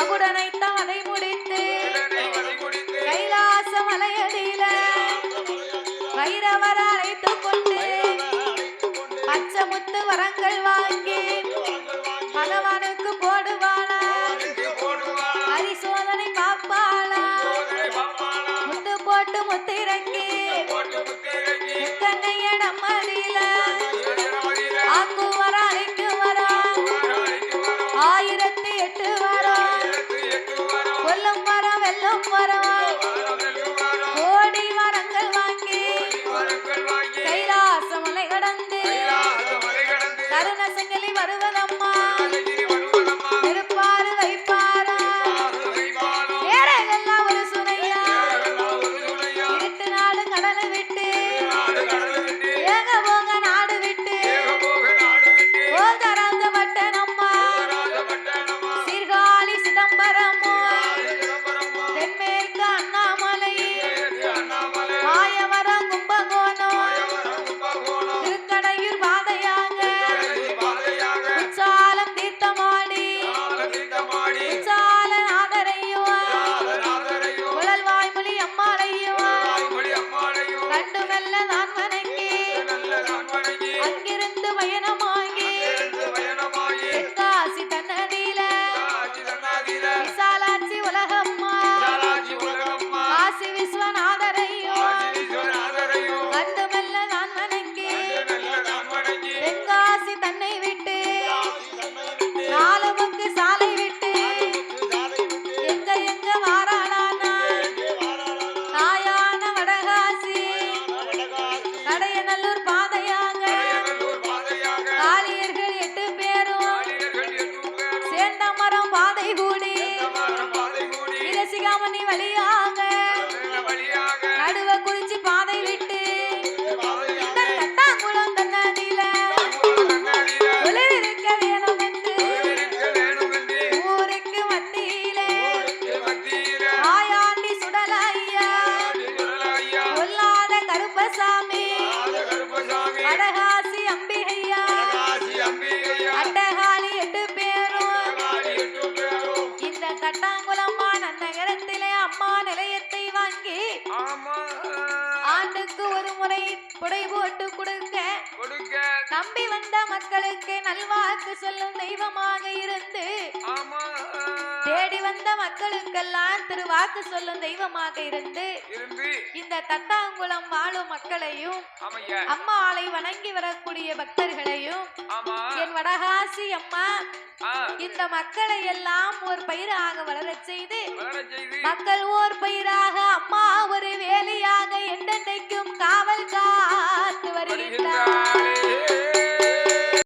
மகுடனை தவளை முடித்து கைலாச மலையடியில வைரவர அழைத்து கொண்டு பச்சமுத்து வரங்கள் வாங்கி அங்கிருந்து பயணமா பாதை கூடி வழியாக நடுவ குறிச்சி பாதை விட்டு இந்த கட்டாங்குளம் தன்னதில குளிர் இருக்க வேணும் என்று ஊருக்கு மத்தியிலே. ஆயாண்டி சுடலையா. கொல்லாத கருப்பசாமி. வாங்கி ஆண்டுக்கு ஒரு முறை புடை போட்டு கொடுக்க நம்பி வந்த மக்களுக்கு நல்வாக்கு சொல்லும் தெய்வமாக இருந்து தேடி வந்த மக்களுக்கெல்லாம் திருவாக்கு சொல்லும் தெய்வமாக இருந்து இந்த தட்டாங்குளம் வாழும் மக்களையும் அம்மாளை வணங்கி வரக்கூடிய பக்தர்களையும் என் வடகாசி அம்மா இந்த மக்களை எல்லாம் ஒரு பயிராக வளரச் செய்து மக்கள் ஓர் பயிராக அம்மா ஒரு வேலியாக